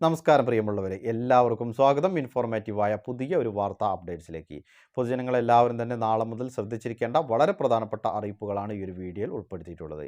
നമസ്കാരം പ്രിയമുള്ളവരെ എല്ലാവർക്കും സ്വാഗതം. ഇൻഫോർമേറ്റീവായ പുതിയ ഒരു വാർത്താ അപ്ഡേറ്റ്സിലേക്ക്. പൊതുജനങ്ങൾ എല്ലാവരും തന്നെ നാളെ മുതൽ ശ്രദ്ധിച്ചിരിക്കേണ്ട വളരെ പ്രധാനപ്പെട്ട അറിയിപ്പുകളാണ് ഈ ഒരു വീഡിയോയിൽ ഉൾപ്പെടുത്തിയിട്ടുള്ളത്.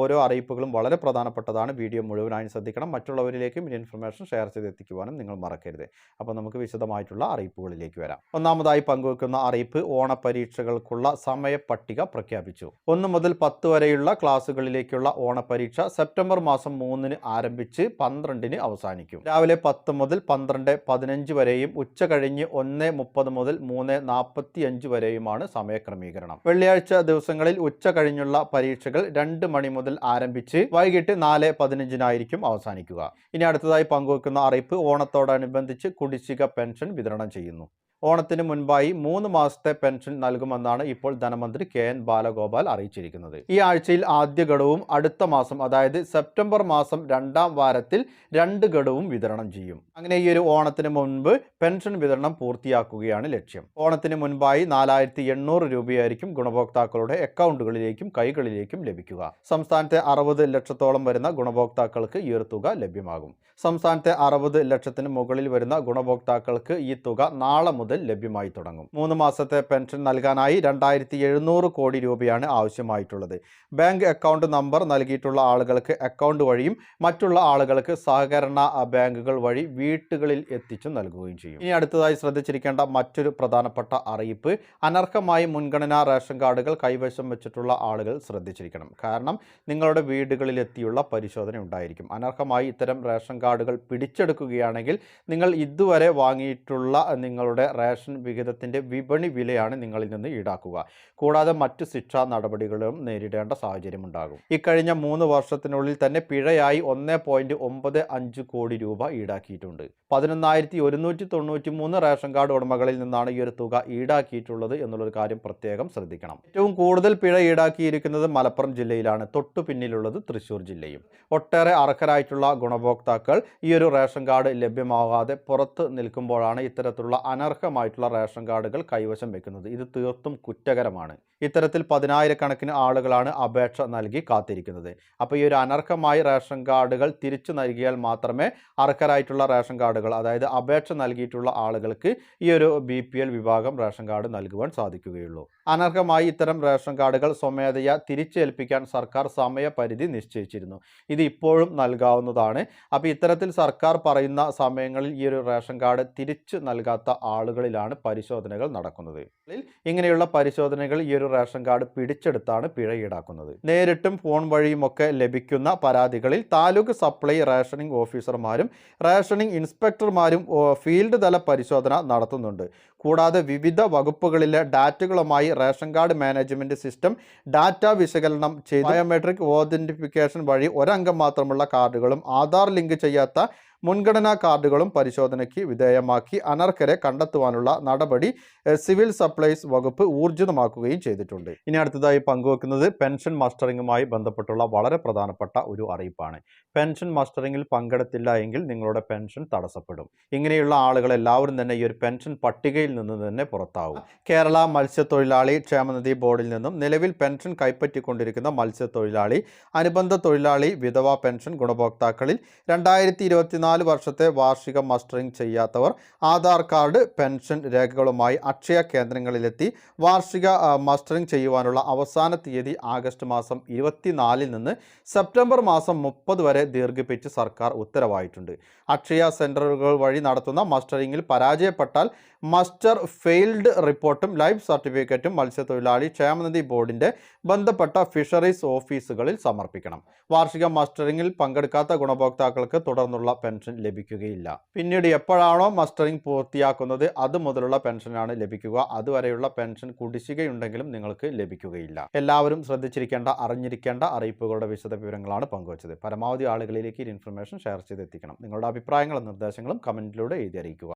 ഓരോ അറിയിപ്പുകളും വളരെ പ്രധാനപ്പെട്ടതാണ്. വീഡിയോ മുഴുവനായും ശ്രദ്ധിക്കണം. മറ്റുള്ളവരിലേക്കും ഈ ഇൻഫർമേഷൻ ഷെയർ ചെയ്തെത്തിക്കുവാനും നിങ്ങൾ മറക്കരുത്. അപ്പോൾ നമുക്ക് വിശദമായിട്ടുള്ള അറിയിപ്പുകളിലേക്ക് വരാം. ഒന്നാമതായി പങ്കുവെക്കുന്ന അറിയിപ്പ് ഓണപരീക്ഷകൾക്കുള്ള സമയപട്ടിക പ്രഖ്യാപിച്ചു. ഒന്ന് മുതൽ പത്ത് വരെയുള്ള ക്ലാസ്സുകളിലേക്കുള്ള ഓണപരീക്ഷ സെപ്റ്റംബർ മാസം മൂന്നിന് ആരംഭിച്ച് പന്ത്രണ്ടിന് അവസാനിക്കും. രാവിലെ പത്ത് മുതൽ പന്ത്രണ്ട് പതിനഞ്ച് വരെയും ഉച്ച കഴിഞ്ഞ് ഒന്ന് മുപ്പത് മുതൽ മൂന്ന് നാൽപ്പത്തി അഞ്ച് വരെയുമാണ് സമയക്രമീകരണം. വെള്ളിയാഴ്ച ദിവസങ്ങളിൽ ഉച്ച കഴിഞ്ഞുള്ള പരീക്ഷകൾ രണ്ട് മണി മുതൽ ആരംഭിച്ച് വൈകിട്ട് നാല് പതിനഞ്ചിനായിരിക്കും അവസാനിക്കുക. ഇനി അടുത്തതായി പങ്കുവെക്കുന്ന അറിയിപ്പ് ഓണത്തോടനുബന്ധിച്ച് കുടിശ്ശിക പെൻഷൻ വിതരണം ചെയ്യുന്നു. ഓണത്തിന് മുൻപായി മൂന്ന് മാസത്തെ പെൻഷൻ നൽകുമെന്നാണ് ഇപ്പോൾ ധനമന്ത്രി കെ എൻ ബാലഗോപാൽ അറിയിച്ചിരിക്കുന്നത്. ഈ ആഴ്ചയിൽ ആദ്യ ഗഡുവും അടുത്ത മാസം അതായത് സെപ്റ്റംബർ മാസം രണ്ടാം വാരത്തിൽ രണ്ട് ഗഡുവും വിതരണം ചെയ്യും. അങ്ങനെ ഈ ഒരു ഓണത്തിന് മുൻപ് പെൻഷൻ വിതരണം പൂർത്തിയാക്കുകയാണ് ലക്ഷ്യം. ഓണത്തിന് മുൻപായി നാലായിരത്തി എണ്ണൂറ് രൂപയായിരിക്കും ഗുണഭോക്താക്കളുടെ അക്കൗണ്ടുകളിലേക്കും കൈകളിലേക്കും ലഭിക്കുക. സംസ്ഥാനത്തെ അറുപത് ലക്ഷത്തോളം വരുന്ന ഗുണഭോക്താക്കൾക്ക് ഈ ഒരു തുക ലഭ്യമാകും. സംസ്ഥാനത്തെ അറുപത് ലക്ഷത്തിന് മുകളിൽ വരുന്ന ഗുണഭോക്താക്കൾക്ക് ഈ തുക നാളെ മുതൽ ലഭ്യമായി തുടങ്ങും. മൂന്ന് മാസത്തെ പെൻഷൻ നൽകാനായി രണ്ടായിരത്തി എഴുന്നൂറ് കോടി രൂപയാണ് ആവശ്യമായിട്ടുള്ളത്. ബാങ്ക് അക്കൗണ്ട് നമ്പർ നൽകിയിട്ടുള്ള ആളുകൾക്ക് അക്കൗണ്ട് വഴിയും മറ്റുള്ള ആളുകൾക്ക് സഹകരണ ബാങ്കുകൾ വഴി വീട്ടുകളിൽ എത്തിച്ചു നൽകുകയും ചെയ്യും. ഇനി അടുത്തതായി ശ്രദ്ധിച്ചിരിക്കേണ്ട മറ്റൊരു പ്രധാനപ്പെട്ട അറിയിപ്പ് അനർഹമായി മുൻഗണനാ റേഷൻ കാർഡുകൾ കൈവശം വെച്ചിട്ടുള്ള ആളുകൾ ശ്രദ്ധിച്ചിരിക്കണം. കാരണം നിങ്ങളുടെ വീടുകളിൽ എത്തിയുള്ള പരിശോധന ഉണ്ടായിരിക്കും. അനർഹമായി ഇത്തരം റേഷൻ കാർഡുകൾ പിടിച്ചെടുക്കുകയാണെങ്കിൽ നിങ്ങൾ ഇതുവരെ വാങ്ങിയിട്ടുള്ള നിങ്ങളുടെ റേഷൻ വിഹിതത്തിന്റെ വിപണി വിലയാണ് നിങ്ങളിൽ നിന്ന് ഈടാക്കുക. കൂടാതെ മറ്റ് ശിക്ഷാ നടപടികളും നേരിടേണ്ട സാഹചര്യമുണ്ടാകും. ഇക്കഴിഞ്ഞ മൂന്ന് വർഷത്തിനുള്ളിൽ തന്നെ പിഴയായി ഒന്ന് പോയിന്റ് ഒമ്പത് അഞ്ച് കോടി രൂപ ഈടാക്കിയിട്ടുണ്ട്. പതിനൊന്നായിരത്തി ഒരുന്നൂറ്റി തൊണ്ണൂറ്റി മൂന്ന് റേഷൻ കാർഡ് ഉടമകളിൽ നിന്നാണ് ഈ ഒരു തുക ഈടാക്കിയിട്ടുള്ളത് എന്നുള്ളൊരു കാര്യം പ്രത്യേകം ശ്രദ്ധിക്കണം. ഏറ്റവും കൂടുതൽ പിഴ ഈടാക്കിയിരിക്കുന്നത് മലപ്പുറം ജില്ലയിലാണ്. തൊട്ടു പിന്നിലുള്ളത് തൃശ്ശൂർ ജില്ലയും. ഒട്ടേറെ അർഹരായിട്ടുള്ള ഗുണഭോക്താക്കൾ ഈ ഒരു റേഷൻ കാർഡ് ലഭ്യമാകാതെ പുറത്ത് നിൽക്കുമ്പോഴാണ് ഇത്തരത്തിലുള്ള അനർഹമായിട്ടുള്ള റേഷൻ കാർഡുകൾ കൈവശം വെക്കുന്നത്. ഇത് തീർത്തും കുറ്റകരമാണ്. ഇത്തരത്തിൽ പതിനായിരക്കണക്കിന് ആളുകളാണ് അപേക്ഷ നൽകി കാത്തിരിക്കുന്നത്. അപ്പോൾ ഈ ഒരു അനർഹമായി റേഷൻ കാർഡുകൾ തിരിച്ചു നൽകിയാൽ മാത്രമേ അർഹരായിട്ടുള്ള റേഷൻ കാർഡുകൾ അതായത് അപേക്ഷ നൽകിയിട്ടുള്ള ആളുകൾക്ക് ഈ ഒരു ബി വിഭാഗം റേഷൻ കാർഡ് നൽകുവാൻ സാധിക്കുകയുള്ളൂ. അനർഹമായി ഇത്തരം റേഷൻ കാർഡുകൾ സ്വമേധയാ തിരിച്ചേൽപ്പിക്കാൻ സർക്കാർ സമയപരിധി നിശ്ചയിച്ചിരുന്നു. ഇത് ഇപ്പോഴും നൽകാവുന്നതാണ്. അപ്പോൾ ഇത്തരത്തിൽ സർക്കാർ പറയുന്ന സമയങ്ങളിൽ ഈ ഒരു റേഷൻ കാർഡ് തിരിച്ചു നൽകാത്ത ആളുകളിലാണ് പരിശോധനകൾ നടക്കുന്നത്. ഇങ്ങനെയുള്ള പരിശോധനകൾ ഈ ഒരു റേഷൻ കാർഡ് പിടിച്ചെടുത്താണ് പിഴ ഈടാക്കുന്നത്. നേരിട്ടും ഫോൺ വഴിയുമൊക്കെ ലഭിക്കുന്ന പരാതികളിൽ താലൂക്ക് സപ്ലൈ റേഷനിംഗ് ഓഫീസർമാരും റേഷനിംഗ് ഇൻസ്പെക്ടർമാരും ഫീൽഡ് തല പരിശോധന നടത്തുന്നുണ്ട്. കൂടാതെ വിവിധ വകുപ്പുകളിലെ ഡാറ്റകളുമായി ration card management system data വിശകലനം ചെയ്ത് ബയോമെട്രിക് ഓതന്റിഫിക്കേഷൻ വഴി ഒരംഗം മാത്രമുള്ള കാർഡുകളും ആധാർ ലിങ്ക് ചെയ്യാത്ത മുൻഗണനാ കാർഡുകളും പരിശോധനയ്ക്ക് വിധേയമാക്കി അനർഹരെ കണ്ടെത്തുവാനുള്ള നടപടി സിവിൽ സപ്ലൈസ് വകുപ്പ് ഊർജിതമാക്കുകയും ചെയ്തിട്ടുണ്ട്. ഇനി അടുത്തതായി പങ്കുവെക്കുന്നത് പെൻഷൻ മസ്റ്ററിങ്ങുമായി ബന്ധപ്പെട്ടുള്ള വളരെ പ്രധാനപ്പെട്ട ഒരു അറിയിപ്പാണ്. പെൻഷൻ മസ്റ്ററിങ്ങിൽ പങ്കെടുത്തില്ല എങ്കിൽ നിങ്ങളുടെ പെൻഷൻ തടസ്സപ്പെടും. ഇങ്ങനെയുള്ള ആളുകൾ എല്ലാവരും തന്നെ ഈ ഒരു പെൻഷൻ പട്ടികയിൽ നിന്ന് തന്നെ പുറത്താവും. കേരള മത്സ്യത്തൊഴിലാളി ക്ഷേമനിധി ബോർഡിൽ നിന്നും നിലവിൽ പെൻഷൻ കൈപ്പറ്റിക്കൊണ്ടിരിക്കുന്ന മത്സ്യത്തൊഴിലാളി അനുബന്ധ തൊഴിലാളി വിധവ പെൻഷൻ ഗുണഭോക്താക്കളിൽ രണ്ടായിരത്തി ഇരുപത്തിനാല് വർഷത്തെ വാർഷിക മസ്റ്ററിംഗ് ചെയ്യാത്തവർ ആധാർ കാർഡ് പെൻഷൻ രേഖകളുമായി അക്ഷയ കേന്ദ്രങ്ങളിലെത്തി വാർഷിക മസ്റ്ററിംഗ് ചെയ്യുവാനുള്ള അവസാന തീയതി ആഗസ്റ്റ് മാസം ഇരുപത്തിനാലിൽ നിന്ന് സെപ്റ്റംബർ മാസം മുപ്പത് വരെ ദീർഘിപ്പിച്ച് സർക്കാർ ഉത്തരവായിട്ടുണ്ട്. അക്ഷയ സെന്ററുകൾ വഴി നടത്തുന്ന മസ്റ്ററിങ്ങിൽ പരാജയപ്പെട്ടാൽ മസ്റ്റർ ഫെയിൽഡ് റിപ്പോർട്ടും ലൈഫ് സർട്ടിഫിക്കറ്റും മത്സ്യത്തൊഴിലാളി ക്ഷേമനിധി ബോർഡിന്റെ ബന്ധപ്പെട്ട ഫിഷറീസ് ഓഫീസുകളിൽ സമർപ്പിക്കണം. വാർഷിക മസ്റ്ററിങ്ങിൽ പങ്കെടുക്കാത്ത ഗുണഭോക്താക്കൾക്ക് തുടർന്നുള്ള പെൻഷൻ ലഭിക്കുകയില്ല. പിന്നീട് എപ്പോഴാണോ മസ്റ്ററിംഗ് പൂർത്തിയാക്കുന്നത് അത് മുതലുള്ള പെൻഷനാണ് ലഭിക്കുക. അതുവരെയുള്ള പെൻഷൻ കുടിശ്ശികയുണ്ടെങ്കിലും നിങ്ങൾക്ക് ലഭിക്കുകയില്ല. എല്ലാവരും ശ്രദ്ധിച്ചിരിക്കേണ്ട അറിഞ്ഞിരിക്കേണ്ട അറിയിപ്പുകളുടെ വിശദ വിവരങ്ങളാണ് പങ്കുവച്ചത്. പരമാവധി ആളുകളിലേക്ക് ഈ ഇൻഫർമേഷൻ ഷെയർ ചെയ്തെത്തിക്കണം. നിങ്ങളുടെ അഭിപ്രായങ്ങളും നിർദ്ദേശങ്ങളും കമന്റിലൂടെ എഴുതി അറിയിക്കുക.